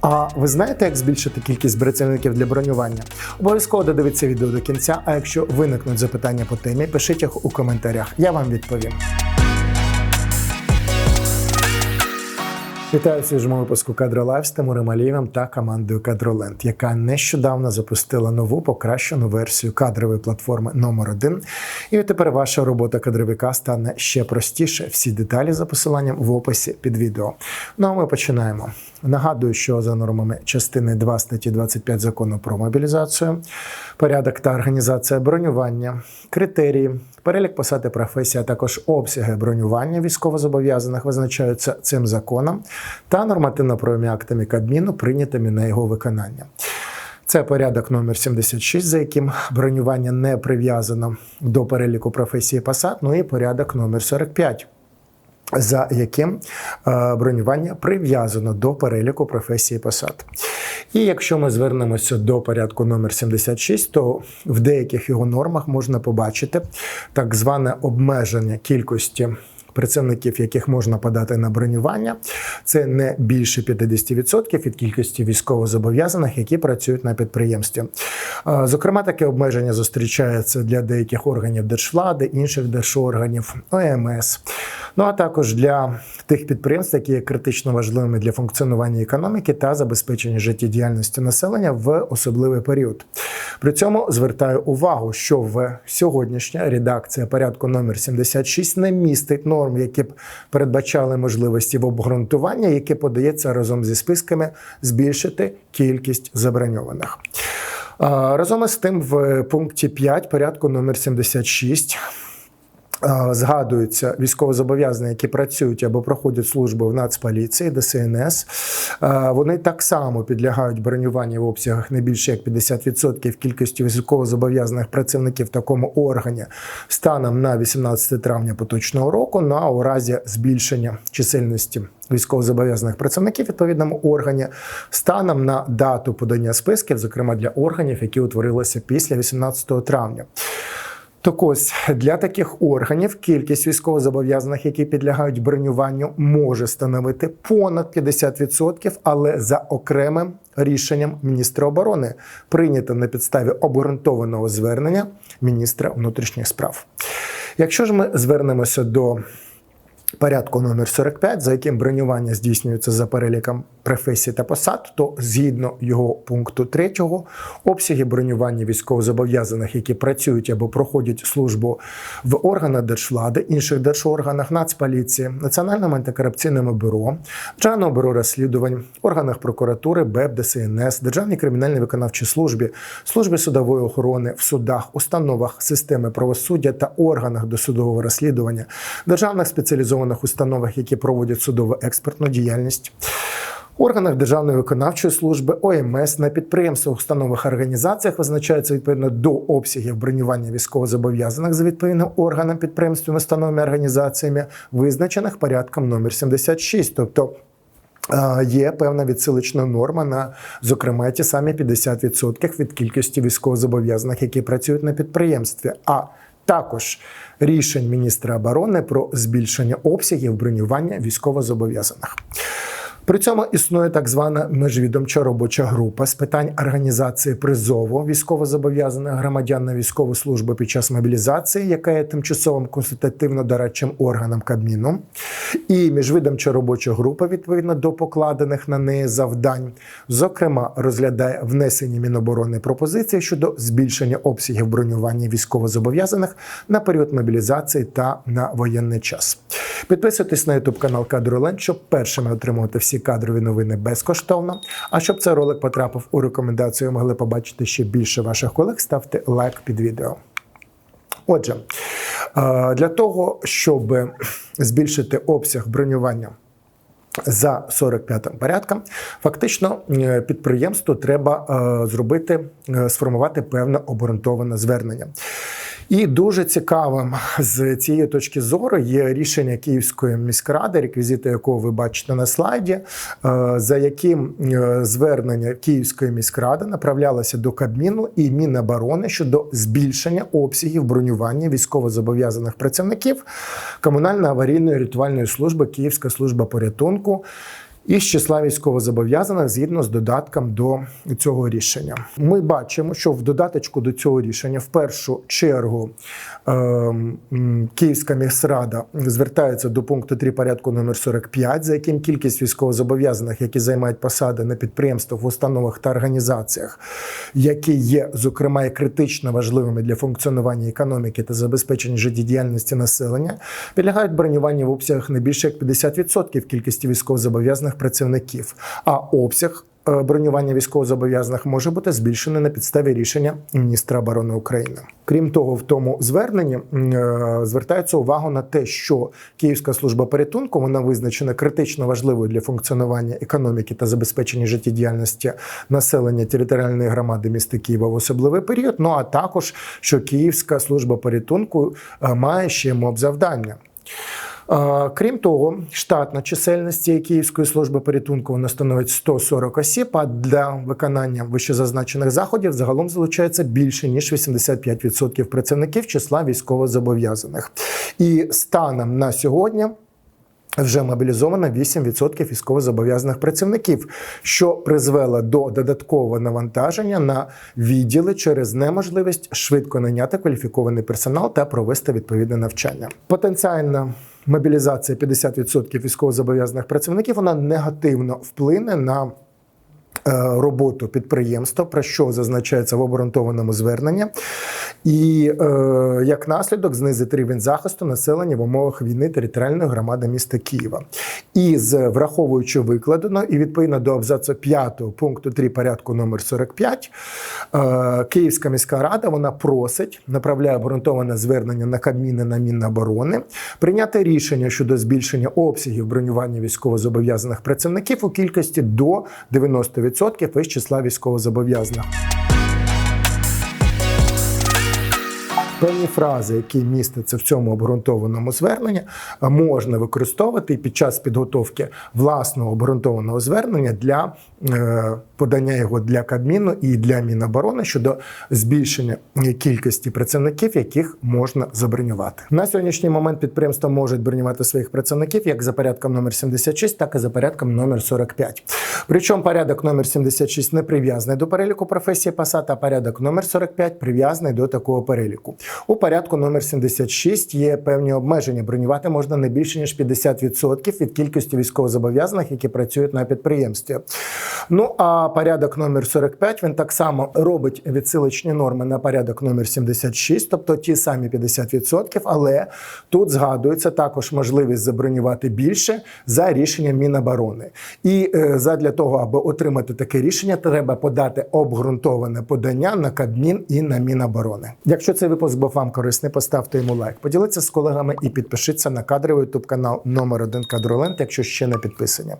А ви знаєте, як збільшити кількість працівників для бронювання? Обов'язково додивіться відео до кінця. А якщо виникнуть запитання по темі, пишіть їх у коментарях. Я вам відповім. Вітаю свіжому випуску Кадро Лайв з Тимуром Алієвим та командою Кадроленд, яка нещодавно запустила нову покращену версію кадрової платформи номер 1 І тепер ваша робота кадровика стане ще простіше. Всі деталі за посиланням в описі під відео. Ну а ми починаємо. Нагадую, що за нормами частини 2 статті 25 закону про мобілізацію, порядок та організація бронювання, критерії, перелік посад і професій, а також обсяги бронювання військовозобов'язаних визначаються цим законом та нормативно-правовими актами Кабміну, прийнятими на його виконання. Це порядок номер 76, за яким бронювання не прив'язано до переліку професії посад, ну і порядок номер 45 за яким е, бронювання прив'язано до переліку професії посад. І якщо ми звернемося до порядку номер 76, то в деяких його нормах можна побачити так зване обмеження кількості. Працівників, яких можна подати на бронювання, це не більше 50% від кількості військовозобов'язаних, які працюють на підприємстві. Е, Зокрема, таке обмеження зустрічається для деяких органів держвлади, інших держорганів, ОМС. Ну а також для тих підприємств, які є критично важливими для функціонування економіки та забезпечення життєдіяльності населення в особливий період. При цьому звертаю увагу, що в сьогоднішня редакція порядку номер 76 не містить норм, які б передбачали можливості в обґрунтування, яке подається разом зі списками збільшити кількість заброньованих. Разом із тим, в пункті 5 порядку номер 76 а, згадуються військовозобов'язані, які працюють або проходять службу в Нацполіції, ДСНС. Вони так само підлягають бронюванню в обсягах не більше як 50% кількості військовозобов'язаних працівників в такому органі станом на 18 травня поточного року. Ну а у разі збільшення чисельності військовозобов'язаних працівників відповідному органі станом на дату подання списків, зокрема для органів, які утворилися після 18 травня. Так ось для таких органів кількість військовозобов'язаних, які підлягають бронюванню, може становити понад 50%, але за окремим рішенням міністра оборони, прийнято на підставі обґрунтованого звернення міністра внутрішніх справ. Якщо ж ми звернемося до порядку номер 45, за яким бронювання здійснюється за переліком професій та посад, то згідно його пункту 3, обсяги бронювання військовозобов'язаних, які працюють або проходять службу в органах держвлади, інших держорганах, Нацполіції, Національному антикорупційному бюро, Державному бюро розслідувань, органах прокуратури, БЕП, ДСНС, Державній кримінальній виконавчій службі, службі судової охорони в судах, установах системи правосуддя та органах досудового розслідування, державних спеціалізованих установах, які проводять судово експертну діяльність органах Державної виконавчої служби, ОМС на підприємствах, установах організаціях визначаються відповідно до обсягів бронювання військовозобов'язаних за відповідним органам підприємствами, установами організаціями, визначених порядком номер 76. тобто е, Є певна відсилична норма на, зокрема, ті самі 50% від кількості військовозобов'язаних, які працюють на підприємстві. А також рішень міністра оборони про збільшення обсягів бронювання військовозобов'язаних. При цьому існує так звана міжвідомча робоча група з питань організації призову військовозобов'язаних громадян на військову службу під час мобілізації, яка є тимчасовим консультативно-дорадчим органом Кабміну, і міжвідомча робоча група відповідно до покладених на неї завдань, зокрема, розглядає внесені Міноборони пропозиції щодо збільшення обсягів бронювання військовозобов'язаних на період мобілізації та на воєнний час. Підписуйтесь на YouTube канал Кадроленд, щоб першими отримувати всі кадрові новини безкоштовно. А щоб цей ролик потрапив у рекомендацію, могли побачити ще більше ваших колег, ставте лайк під відео. Отже, е, для того, щоб збільшити обсяг бронювання. За 45-м порядком, фактично е, підприємству треба е, зробити, сформувати певне обґрунтоване звернення. І дуже цікавим з цієї точки зору є рішення Київської міськради, реквізити якого ви бачите на слайді, е, за яким е, звернення Київської міськради направлялося до Кабміну і Міноборони щодо збільшення обсягів бронювання військовозобов'язаних працівників комунально-аварійної рятувальної служби Київська служба порятунку. Із числа військовозобов'язаних згідно з додатком до цього рішення. Ми бачимо, що в додаточку до цього рішення в першу чергу е, Київська міськрада звертається до пункту 3 порядку номер 45, за яким кількість військовозобов'язаних, які займають посади на підприємствах, установах та організаціях, які є, зокрема, і критично важливими для функціонування економіки та забезпечення життєдіяльності населення, підлягають бронюванню в обсягах не більше як 50% кількості військовозобов'язаних працівників, а обсяг е, бронювання військовозобов'язаних може бути збільшений на підставі рішення міністра оборони України. Крім того, в тому зверненні е, звертається увагу на те, що Київська служба порятунку вона визначена критично важливою для функціонування економіки та забезпечення життєдіяльності населення територіальної громади міста Києва в особливий період. Ну а також що Київська служба порятунку е, має ще моб завдання. Крім того, штатна чисельність цієї Київської служби порятунку вона становить 140 осіб. А для виконання вищезазначених заходів загалом залучається більше ніж 85% працівників числа військовозобов'язаних. І станом на сьогодні. Вже мобілізовано 8% військовозобов'язаних працівників, що призвело до додаткового навантаження на відділи через неможливість швидко наняти кваліфікований персонал та провести відповідне навчання. Потенціальна мобілізація 50% військовозобов'язаних працівників вона негативно вплине на роботу підприємства, про що зазначається в обґрунтованому зверненні, і е, як наслідок знизить рівень захисту населення в умовах війни територіальної громади міста Києва. І з враховуючи викладено, і відповідно до абзацу 5 пункту 3 порядку номер 45, е, Київська міська рада вона просить, направляє обґрунтоване звернення на Кабміни на Міноборони, прийняти рішення щодо збільшення обсягів бронювання військовозобов'язаних працівників у кількості до 90% із числа військовозобов'язаних. Певні фрази, які містяться в цьому обґрунтованому зверненні, е, можна використовувати під час підготовки власного обґрунтованого звернення для е, подання його для Кабміну і для Міноборони щодо збільшення кількості працівників, яких можна забронювати. На сьогоднішній момент підприємства можуть бронювати своїх працівників як за порядком номер 76, так і за порядком номер 45. Причому порядок номер 76 не прив'язаний до переліку професії посад, а порядок номер 45 прив'язаний до такого переліку. У порядку номер 76 є певні обмеження. Бронювати можна не більше ніж 50% від кількості військовозобов'язаних, які працюють на підприємстві. Ну а порядок номер 45 він так само робить відсилочні норми на порядок номер 76, тобто ті самі 50%, але тут згадується також можливість забронювати більше за рішенням Міноборони. І е, задля того, аби отримати таке рішення, треба подати обґрунтоване подання на Кабмін і на Міноборони. Якщо цей випуск був вам корисний, поставте йому лайк, поділіться з колегами і підпишіться на кадровий ютуб канал номер 1 Кадроленд, якщо ще не підписані.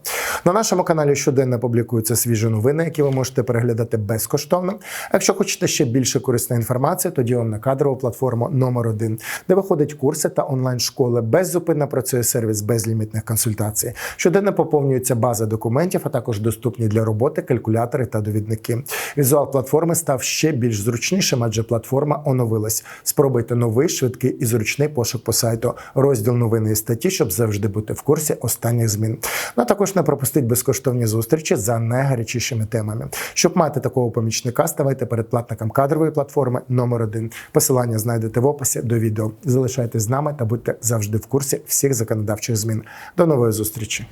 На нашому каналі щоденно публікуються свіжі новини, які ви можете переглядати безкоштовно. Якщо хочете ще більше корисної інформації, тоді вам на кадрову платформу номер 1 де виходять курси та онлайн-школи. Беззупинно працює сервіс безлімітних консультацій. Щоденно поповнюється база документів, а також доступні для роботи калькулятори та довідники. Візуал платформи став ще більш зручнішим, адже платформа оновилась. Спробуйте новий, швидкий і зручний пошук по сайту, розділ новини і статті, щоб завжди бути в курсі останніх змін. Ну а також не пропустіть безкоштовні зустрічі за найгарячішими темами. Щоб мати такого помічника, ставайте передплатником кадрової платформи номер 1 Посилання знайдете в описі до відео. Залишайтесь з нами та будьте завжди в курсі всіх законодавчих змін. До нової зустрічі.